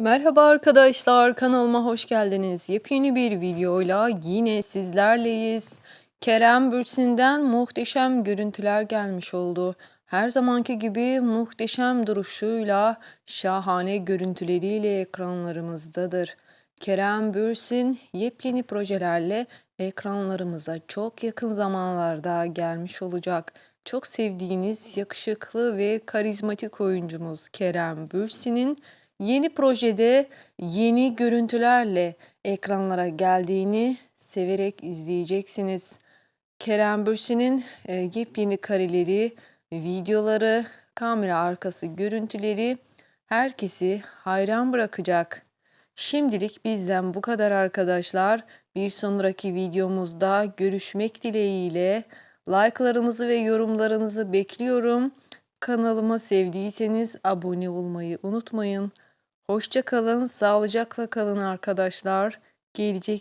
Merhaba arkadaşlar, kanalıma hoş geldiniz. Yepyeni bir videoyla yine sizlerleyiz. Kerem Bürsin'den muhteşem görüntüler gelmiş oldu. Her zamanki gibi muhteşem duruşuyla, şahane görüntüleriyle ekranlarımızdadır. Kerem Bürsin yepyeni projelerle ekranlarımıza çok yakın zamanlarda gelmiş olacak. Çok sevdiğiniz yakışıklı ve karizmatik oyuncumuz Kerem Bürsin'in yeni projede yeni görüntülerle ekranlara geldiğini severek izleyeceksiniz. Kerem Bürsin'in e, yepyeni kareleri, videoları, kamera arkası görüntüleri herkesi hayran bırakacak. Şimdilik bizden bu kadar arkadaşlar. Bir sonraki videomuzda görüşmek dileğiyle. Like'larınızı ve yorumlarınızı bekliyorum. Kanalıma sevdiyseniz abone olmayı unutmayın. Hoşça kalın, sağlıcakla kalın arkadaşlar. Gelecek